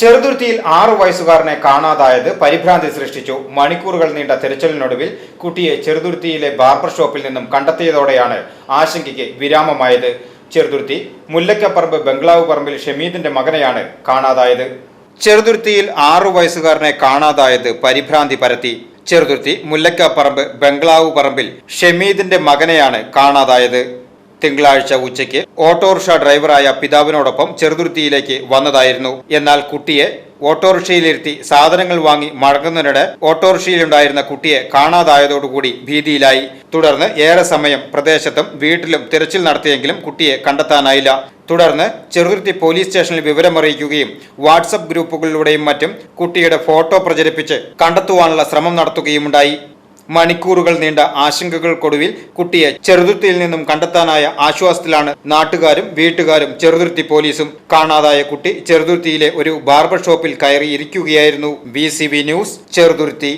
ചെറുതുരുത്തിയിൽ ആറു വയസ്സുകാരനെ കാണാതായത് പരിഭ്രാന്തി സൃഷ്ടിച്ചു. മണിക്കൂറുകൾ നീണ്ട തിരച്ചിലിനൊടുവിൽ കുട്ടിയെ ചെറുതുരുത്തിയിലെ ബാർബർ ഷോപ്പിൽ നിന്നും കണ്ടെത്തിയതോടെയാണ് ആശങ്കയ്ക്ക് വിരാമമായത്. ചെറുതുരുത്തി മുല്ലക്കപ്പറമ്പ് ബംഗ്ലാവ് പറമ്പിൽ ഷമീദിന്റെ മകനെയാണ് കാണാതായത്. ചെറുതുരുത്തിയിൽ ആറു വയസ്സുകാരനെ കാണാതായത് പരിഭ്രാന്തി പരത്തി. ചെറുതുരുത്തി മുല്ലക്കപ്പറമ്പ് ബംഗ്ലാവ് പറമ്പിൽ ഷമീദിന്റെ മകനെയാണ് കാണാതായത്. തിങ്കളാഴ്ച ഉച്ചയ്ക്ക് ഓട്ടോറിക്ഷ ഡ്രൈവറായ പിതാവിനോടൊപ്പം ചെറുതുരുത്തിയിലേക്ക് വന്നതായിരുന്നു. എന്നാൽ കുട്ടിയെ ഓട്ടോറിക്ഷയിലിരുത്തി സാധനങ്ങൾ വാങ്ങി മടങ്ങുന്നതിനിടെ ഓട്ടോറിക്ഷയിലുണ്ടായിരുന്ന കുട്ടിയെ കാണാതായതോടുകൂടി ഭീതിയിലായി. തുടർന്ന് ഏറെ സമയം പ്രദേശത്തും വീട്ടിലും തിരച്ചിൽ നടത്തിയെങ്കിലും കുട്ടിയെ കണ്ടെത്താനായില്ല. തുടർന്ന് ചെറുതുരുത്തി പോലീസ് സ്റ്റേഷനിൽ വിവരമറിയിക്കുകയും വാട്സപ്പ് ഗ്രൂപ്പുകളിലൂടെയും മറ്റും കുട്ടിയുടെ ഫോട്ടോ പ്രചരിപ്പിച്ച് കണ്ടെത്തുവാനുള്ള ശ്രമം നടത്തുകയുമുണ്ടായി. മണിക്കൂറുകൾ നീണ്ട ആശങ്കകൾക്കൊടുവിൽ കുട്ടിയെ ചെറുതുരുത്തിയിൽ നിന്നും കണ്ടെത്താനായ ആശ്വാസത്തിലാണ് നാട്ടുകാരും വീട്ടുകാരും ചെറുതുരുത്തി പോലീസും. കാണാതായ കുട്ടി ചെറുതുരുത്തിയിലെ ഒരു ബാർബർ ഷോപ്പിൽ കയറി ഇരിക്കുകയായിരുന്നു ബി ന്യൂസ് ചെറുതുരുത്തി.